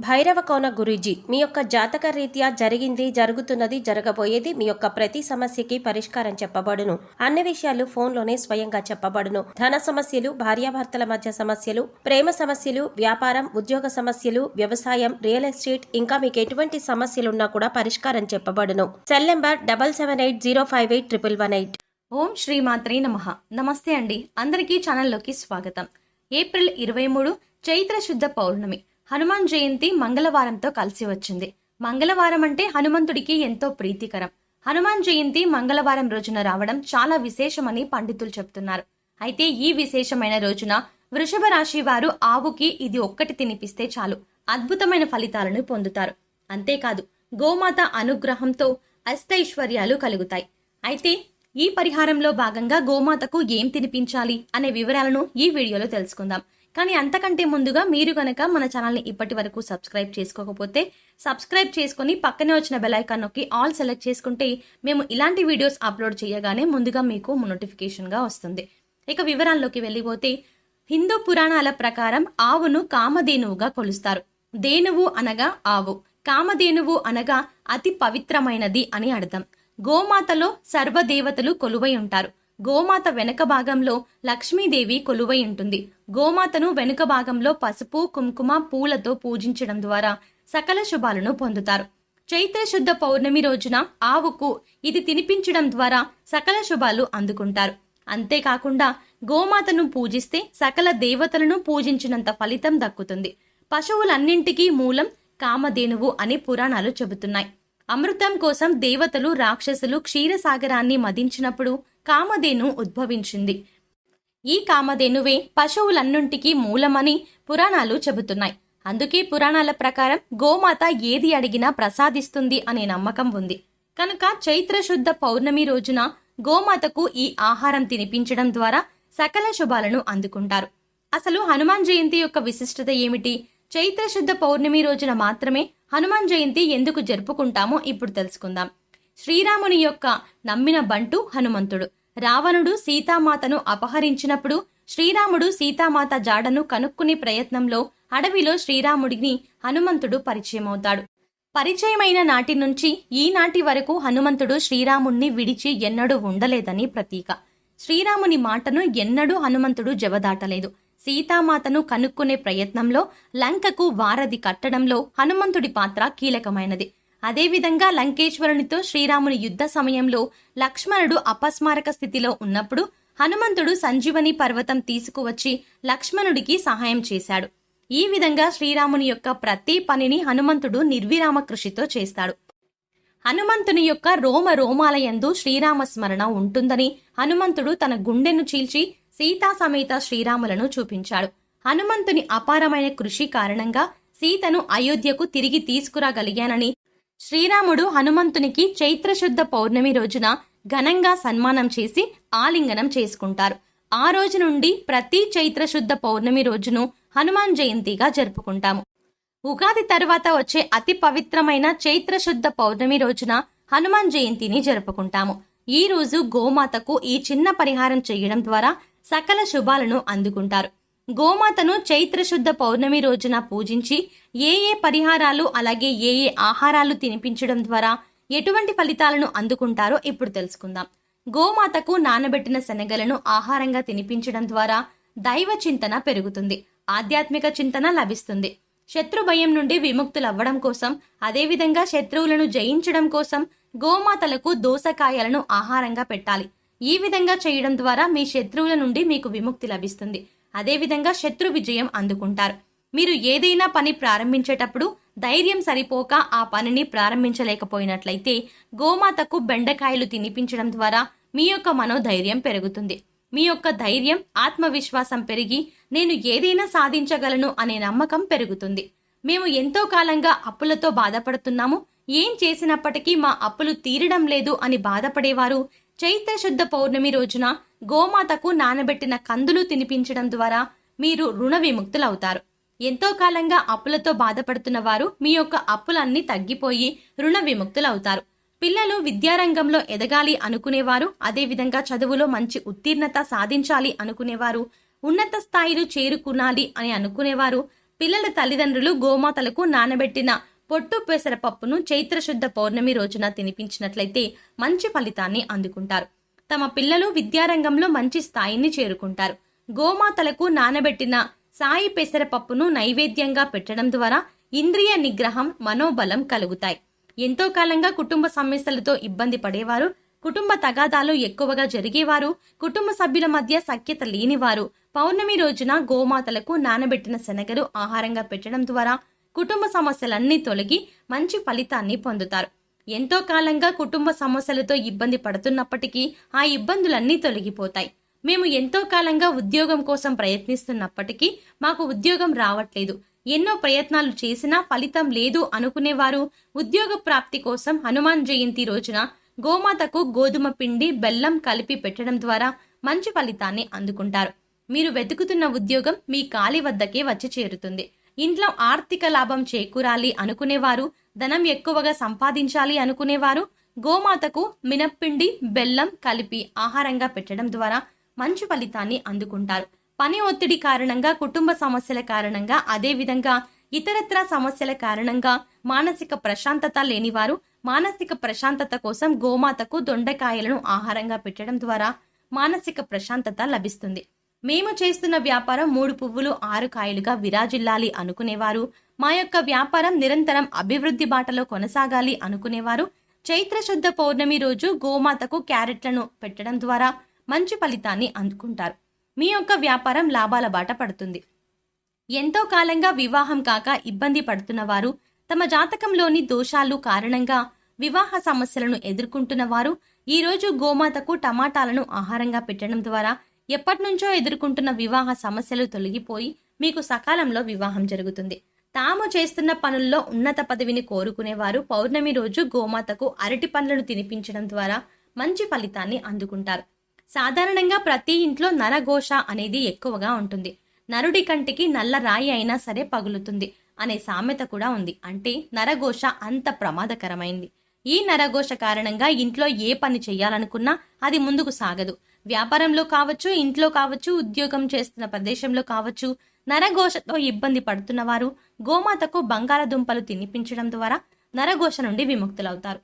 భైరవ కోన గురూజీ మీ యొక్క జాతక రీత్యా జరిగింది జరుగుతున్నది జరగబోయేది మీ యొక్క ప్రతి సమస్యకి పరిష్కారం చెప్పబడును. అన్ని విషయాలు ఫోన్లోనే స్వయంగా చెప్పబడును. ధన సమస్యలు భార్యాభర్తల మధ్య సమస్యలు ప్రేమ సమస్యలు వ్యాపారం ఉద్యోగ సమస్యలు వ్యవసాయం రియల్ ఎస్టేట్ ఇంకా మీకు ఎటువంటి సమస్యలున్నా కూడా పరిష్కారం చెప్పబడును. Cell number double seven eight zero five eight triple one eight. Om Shri శ్రీమాత్రే నమః. నమస్తే అండి. అందరికీ ఛానల్లోకి స్వాగతం. ఏప్రిల్ ఇరవై మూడు చైత్ర శుద్ధ పౌర్ణమి. హనుమాన్ జయంతి మంగళవారంతో కలిసి వచ్చింది. మంగళవారం అంటే హనుమంతుడికి ఎంతో ప్రీతికరం. హనుమాన్ జయంతి మంగళవారం రోజున రావడం చాలా విశేషమని పండితులు చెప్తున్నారు. అయితే ఈ విశేషమైన రోజున వృషభ రాశి వారు ఆవుకి ఇది ఒక్కటి తినిపిస్తే చాలు. అద్భుతమైన ఫలితాలను పొందుతారు. అంతేకాదు గోమాత అనుగ్రహంతో అష్టైశ్వర్యాలు కలుగుతాయి. అయితే ఈ పరిహారంలో భాగంగా గోమాతకు ఏం తినిపించాలి అనే వివరాలను ఈ వీడియోలో తెలుసుకుందాం. కానీ అంతకంటే ముందుగా మీరు కనుక మన ఛానల్ని ఇప్పటి వరకు సబ్స్క్రైబ్ చేసుకోకపోతే సబ్స్క్రైబ్ చేసుకుని పక్కనే వచ్చిన బెలైకాన్ నొక్కి ఆల్ సెలెక్ట్ చేసుకుంటే మేము ఇలాంటి వీడియోస్ అప్లోడ్ చేయగానే ముందుగా మీకు నోటిఫికేషన్గా వస్తుంది. ఇక వివరాల్లోకి వెళ్ళిపోతే హిందూ పురాణాల ప్రకారం ఆవును కామధేనువుగా కొలుస్తారు. దేనువు అనగా ఆవు. కామధేనువు అనగా అతి పవిత్రమైనది అని అర్థం. గోమాతలో సర్వదేవతలు కొలువై ఉంటారు. గోమాత వెనుక భాగంలో లక్ష్మీదేవి కొలువై ఉంటుంది. గోమాతను వెనుక భాగంలో పసుపు కుంకుమ పూలతో పూజించడం ద్వారా సకల శుభాలను పొందుతారు. చైత్ర శుద్ధ పౌర్ణమి రోజున ఆవుకు ఇది తినిపించడం ద్వారా సకల శుభాలు అందుకుంటారు. అంతేకాకుండా గోమాతను పూజిస్తే సకల దేవతలను పూజించినంత ఫలితం దక్కుతుంది. పశువులన్నింటికీ మూలం కామధేనువు అని పురాణాలు చెబుతున్నాయి. అమృతం కోసం దేవతలు రాక్షసులు క్షీరసాగరాన్ని మదించినప్పుడు కామధేను ఉద్భవించింది. ఈ కామధేనువే పశువులన్నింటికీ మూలమని పురాణాలు చెబుతున్నాయి. అందుకే పురాణాల ప్రకారం గోమాత ఏది అడిగినా ప్రసాదిస్తుంది అనే నమ్మకం ఉంది. కనుక చైత్రశుద్ధ పౌర్ణమి రోజున గోమాతకు ఈ ఆహారం తినిపించడం ద్వారా సకల శుభాలను అందుకుంటారు. అసలు హనుమాన్ జయంతి యొక్క విశిష్టత ఏమిటి? చైత్రశుద్ధ పౌర్ణమి రోజున మాత్రమే హనుమాన్ జయంతి ఎందుకు జరుపుకుంటామో ఇప్పుడు తెలుసుకుందాం. శ్రీరాముని యొక్క నమ్మిన బంటు హనుమంతుడు. రావణుడు సీతామాతను అపహరించినప్పుడు శ్రీరాముడు సీతామాత జాడను కనుక్కునే ప్రయత్నంలో అడవిలో శ్రీరాముడిని హనుమంతుడు పరిచయమవుతాడు. పరిచయమైన నాటి నుంచి ఈనాటి వరకు హనుమంతుడు శ్రీరాముణ్ణి విడిచి ఎన్నడూ ఉండలేదని ప్రతీక. శ్రీరాముని మాటను ఎన్నడూ హనుమంతుడు జవదాటలేదు సీతామాతను కనుక్కునే ప్రయత్నంలో లంకకు వారధి కట్టడంలో హనుమంతుడి పాత్ర కీలకమైనది. అదేవిధంగా లంకేశ్వరునితో శ్రీరాముని యుద్ధ సమయంలో లక్ష్మణుడు అపస్మారక స్థితిలో ఉన్నప్పుడు హనుమంతుడు సంజీవని పర్వతం తీసుకువచ్చి లక్ష్మణుడికి సహాయం చేశాడు. ఈ విధంగా శ్రీరాముని యొక్క ప్రతి పనిని హనుమంతుడు నిర్విరామ కృషితో చేస్తాడు. హనుమంతుని యొక్క రోమ రోమాలయందు శ్రీరామ స్మరణ ఉంటుందని హనుమంతుడు తన గుండెను చీల్చి సీతా సమేత శ్రీరాములను చూపించాడు. హనుమంతుని అపారమైన కృషి కారణంగా సీతను అయోధ్యకు తిరిగి తీసుకురాగలిగానని శ్రీరాముడు హనుమంతునికి చైత్రశుద్ధ పౌర్ణమి రోజున ఘనంగా సన్మానం చేసి ఆలింగనం చేసుకుంటారు. ఆ రోజు నుండి ప్రతి చైత్రశుద్ధ పౌర్ణమి రోజును హనుమాన్ జయంతిగా జరుపుకుంటాము. ఉగాది తర్వాత వచ్చే అతి పవిత్రమైన చైత్రశుద్ధ పౌర్ణమి రోజున హనుమాన్ జయంతిని జరుపుకుంటాము. ఈ రోజు గోమాతకు ఈ చిన్న పరిహారం చేయడం ద్వారా సకల శుభాలను అందుకుంటారు. గోమాతను చైత్రశుద్ధ పౌర్ణమి రోజున పూజించి ఏ ఏ పరిహారాలు అలాగే ఏ ఏ ఆహారాలు తినిపించడం ద్వారా ఎటువంటి ఫలితాలను అందుకుంటారో ఇప్పుడు తెలుసుకుందాం. గోమాతకు నానబెట్టిన శనగలను ఆహారంగా తినిపించడం ద్వారా దైవ చింతన పెరుగుతుంది ఆధ్యాత్మిక చింతన లభిస్తుంది. శత్రు భయం నుండి విముక్తులవ్వడం కోసం అదేవిధంగా శత్రువులను జయించడం కోసం గోమాతలకు దోసకాయలను ఆహారంగా పెట్టాలి. ఈ విధంగా చేయడం ద్వారా మీ శత్రువుల నుండి మీకు విముక్తి లభిస్తుంది. అదేవిధంగా శత్రు విజయం అందుకుంటారు. మీరు ఏదైనా పని ప్రారంభించేటప్పుడు ధైర్యం సరిపోక ఆ పనిని ప్రారంభించలేకపోయినట్లయితే గోమాతకు బెండకాయలు తినిపించడం ద్వారా మీ యొక్క మనోధైర్యం పెరుగుతుంది. మీ యొక్క ధైర్యం ఆత్మవిశ్వాసం పెరిగి నేను ఏదైనా సాధించగలను అనే నమ్మకం పెరుగుతుంది. మేము ఎంతో కాలంగా అప్పులతో బాధపడుతున్నాము. ఏం చేసినప్పటికీ మా అప్పులు తీరడం లేదు అని బాధపడేవారు చైత్ర శుద్ధ పౌర్ణమి రోజున గోమాతకు నానబెట్టిన కందులు తినిపించడం ద్వారా మీరు రుణ విముక్తులవుతారు. ఎంతో కాలంగా అప్పులతో బాధపడుతున్న వారు మీ యొక్క అప్పులన్నీ తగ్గిపోయి రుణ విముక్తులవుతారు. పిల్లలు విద్యారంగంలో ఎదగాలి అనుకునేవారు అదేవిధంగా చదువులో మంచి ఉత్తీర్ణత సాధించాలి అనుకునేవారు ఉన్నత స్థాయిలో చేరుకునాలి అని అనుకునేవారు. పిల్లల తల్లిదండ్రులు గోమాతలకు నానబెట్టిన పొట్టు పెసరపప్పును చైత్రశుద్ధ పౌర్ణమి రోజున తినిపించినట్లయితే మంచి ఫలితాన్ని అందుకుంటారు. తమ పిల్లలు విద్యారంగంలో మంచి స్థాయిని చేరుకుంటారు. గోమాతలకు నానబెట్టిన సాయి పెసరపప్పును నైవేద్యంగా పెట్టడం ద్వారా ఇంద్రియ నిగ్రహం మనోబలం కలుగుతాయి. ఎంతో కాలంగా కుటుంబ సమస్యలతో ఇబ్బంది పడేవారు కుటుంబ తగాదాలు ఎక్కువగా జరిగేవారు కుటుంబ సభ్యుల మధ్య సఖ్యత లేనివారు పౌర్ణమి రోజున గోమాతలకు నానబెట్టిన శనగలు ఆహారంగా పెట్టడం ద్వారా కుటుంబ సమస్యలన్నీ తొలగి మంచి ఫలితాన్ని పొందుతారు. ఎంతో కాలంగా కుటుంబ సమస్యలతో ఇబ్బంది పడుతున్నప్పటికీ ఆ ఇబ్బందులన్నీ తొలగిపోతాయి. మేము ఎంతో కాలంగా ఉద్యోగం కోసం ప్రయత్నిస్తున్నప్పటికీ మాకు ఉద్యోగం రావట్లేదు. ఎన్నో ప్రయత్నాలు చేసినా ఫలితం లేదు అనుకునేవారు. ఉద్యోగ ప్రాప్తి కోసం హనుమాన్ జయంతి రోజున గోమాతకు గోధుమ పిండి బెల్లం కలిపి పెట్టడం ద్వారా మంచి ఫలితాన్ని అందుకుంటారు. మీరు వెతుకుతున్న ఉద్యోగం మీ కాలి వద్దకే వచ్చి చేరుతుంది. ఇంట్లో ఆర్థిక లాభం చేకూరాలి అనుకునేవారు ధనం ఎక్కువగా సంపాదించాలి అనుకునేవారు గోమాతకు మినప్పిండి బెల్లం కలిపి ఆహారంగా పెట్టడం ద్వారా మంచి ఫలితాన్ని అందుకుంటారు. పని ఒత్తిడి కారణంగా కుటుంబ సమస్యల కారణంగా అదేవిధంగా ఇతరత్ర సమస్యల కారణంగా మానసిక ప్రశాంతత లేనివారు మానసిక ప్రశాంతత కోసం గోమాతకు దొండకాయలను ఆహారంగా పెట్టడం ద్వారా మానసిక ప్రశాంతత లభిస్తుంది. మేము చేస్తున్న వ్యాపారం మూడు పువ్వులు ఆరు కాయలుగా విరాజిల్లాలి అనుకునేవారు. మా యొక్క వ్యాపారం నిరంతరం అభివృద్ధి బాటలో కొనసాగాలి అనుకునేవారు. చైత్రశుద్ధ పౌర్ణమి రోజు గోమాతకు క్యారెట్లను పెట్టడం ద్వారా మంచి ఫలితాన్ని అందుకుంటారు. మీ యొక్క వ్యాపారం లాభాల బాట పడుతుంది. ఎంతో కాలంగా వివాహం కాక ఇబ్బంది పడుతున్న వారు తమ జాతకంలోని దోషాలు కారణంగా వివాహ సమస్యలను ఎదుర్కొంటున్న వారు ఈరోజు గోమాతకు టమాటాలను ఆహారంగా పెట్టడం ద్వారా ఎప్పటినుంచో ఎదుర్కొంటున్న వివాహ సమస్యలు తొలగిపోయి మీకు సకాలంలో వివాహం జరుగుతుంది. తాము చేస్తున్న పనుల్లో ఉన్నత పదవిని కోరుకునేవారు పౌర్ణమి రోజు గోమాతకు అరటి పండ్లను తినిపించడం ద్వారా మంచి ఫలితాన్ని అందుకుంటారు. సాధారణంగా ప్రతి ఇంట్లో నరఘోష అనేది ఎక్కువగా ఉంటుంది. నరుడి కంటికి నల్ల రాయి అయినా సరే పగులుతుంది అనే సామెత కూడా ఉంది. అంటే నరఘోష అంత ప్రమాదకరమైంది. ఈ నరఘోష కారణంగా ఇంట్లో ఏ పని చేయాలనుకున్నా అది ముందుకు సాగదు. వ్యాపారంలో కావచ్చు ఇంట్లో కావచ్చు ఉద్యోగం చేస్తున్న ప్రదేశంలో కావచ్చు నరఘోషతో ఇబ్బంది పడుతున్న వారు గోమాతకు బంగాళదుంపలు తినిపించడం ద్వారా నరఘోష నుండి విముక్తులవుతారు.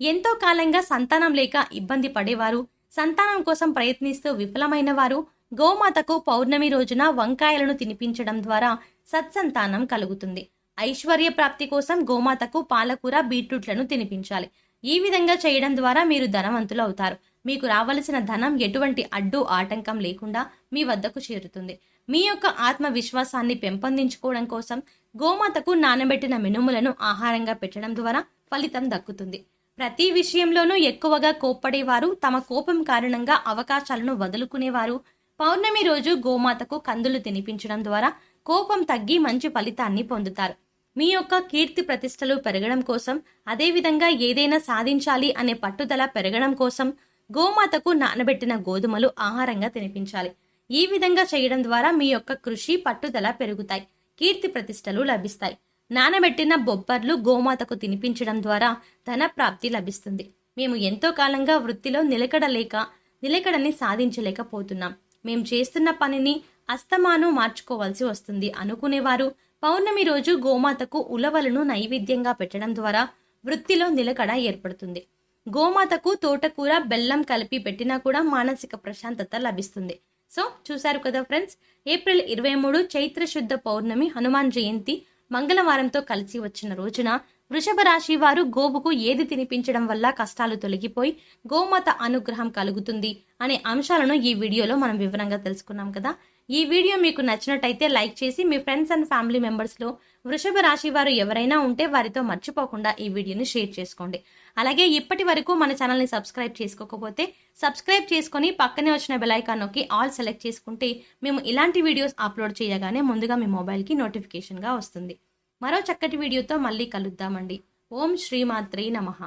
ఎంతో కాలంగా సంతానం లేక ఇబ్బంది పడేవారు సంతానం కోసం ప్రయత్నిస్తూ విఫలమైన వారు గోమాతకు పౌర్ణమి రోజున వంకాయలను తినిపించడం ద్వారా సత్సంతానం కలుగుతుంది. ఐశ్వర్య ప్రాప్తి కోసం గోమాతకు పాలకూర బీట్రూట్లను తినిపించాలి. ఈ విధంగా చేయడం ద్వారా మీరు ధనవంతులు అవుతారు మీకు రావలసిన ధనం ఎటువంటి అడ్డు ఆటంకం లేకుండా మీ వద్దకు చేరుతుంది. మీ యొక్క ఆత్మవిశ్వాసాన్ని పెంపొందించుకోవడం కోసం గోమాతకు నానబెట్టిన మినుములను ఆహారంగా పెట్టడం ద్వారా ఫలితం దక్కుతుంది. ప్రతి విషయంలోనూ ఎక్కువగా కోప్పడేవారు తమ కోపం కారణంగా అవకాశాలను వదులుకునేవారు. పౌర్ణమి రోజు గోమాతకు కందులు తినిపించడం ద్వారా కోపం తగ్గి మంచి ఫలితాన్ని పొందుతారు. మీ యొక్క కీర్తి ప్రతిష్టలు పెరగడం కోసం అదేవిధంగా ఏదైనా సాధించాలి అనే పట్టుదల పెరగడం కోసం గోమాతకు నానబెట్టిన గోధుమలు ఆహారంగా తినిపించాలి. ఈ విధంగా చేయడం ద్వారా మీ యొక్క కృషి పట్టుదల పెరుగుతాయి. కీర్తి ప్రతిష్టలు లభిస్తాయి. నానబెట్టిన బొబ్బర్లు గోమాతకు తినిపించడం ద్వారా ధన ప్రాప్తి లభిస్తుంది. మేము ఎంతో కాలంగా వృత్తిలో నిలకడలేక నిలకడని సాధించలేకపోతున్నాం. మేము చేస్తున్న పనిని అస్తమాను మార్చుకోవాల్సి వస్తుంది అనుకునేవారు. పౌర్ణమి రోజు గోమాతకు ఉలవలను నైవేద్యంగా పెట్టడం ద్వారా వృత్తిలో నిలకడ ఏర్పడుతుంది. గోమాతకు తోటకూర బెల్లం కలిపి పెట్టినా కూడా మానసిక ప్రశాంతత లభిస్తుంది. సో చూశారు కదా ఫ్రెండ్స్ ఏప్రిల్ ఇరవై మూడు చైత్ర శుద్ధ పౌర్ణమి హనుమాన్ జయంతి మంగళవారంతో కలిసి వచ్చిన రోజున వృషభ రాశి వారు గోవుకు ఏది తినిపించడం వల్ల కష్టాలు తొలగిపోయి గోమాత అనుగ్రహం కలుగుతుంది అనే అంశాలను ఈ వీడియోలో మనం వివరంగా తెలుసుకున్నాం కదా. ఈ వీడియో మీకు నచ్చినట్టయితే లైక్ చేసి మీ ఫ్రెండ్స్ అండ్ ఫ్యామిలీ మెంబర్స్లో వృషభ రాశి వారు ఎవరైనా ఉంటే వారితో మర్చిపోకుండా ఈ వీడియోని షేర్ చేసుకోండి. అలాగే ఇప్పటి వరకు మన ఛానల్ని సబ్స్క్రైబ్ చేసుకోకపోతే సబ్స్క్రైబ్ చేసుకొని పక్కనే వచ్చిన బెలైకాన్ నొక్కి ఆల్ సెలెక్ట్ చేసుకుంటే మేము ఇలాంటి వీడియోస్ అప్లోడ్ చేయగానే ముందుగా మీ మొబైల్కి నోటిఫికేషన్గా వస్తుంది. మరో చక్కటి వీడియోతో మళ్ళీ కలుద్దామండి. ఓం శ్రీమాత్రే నమః.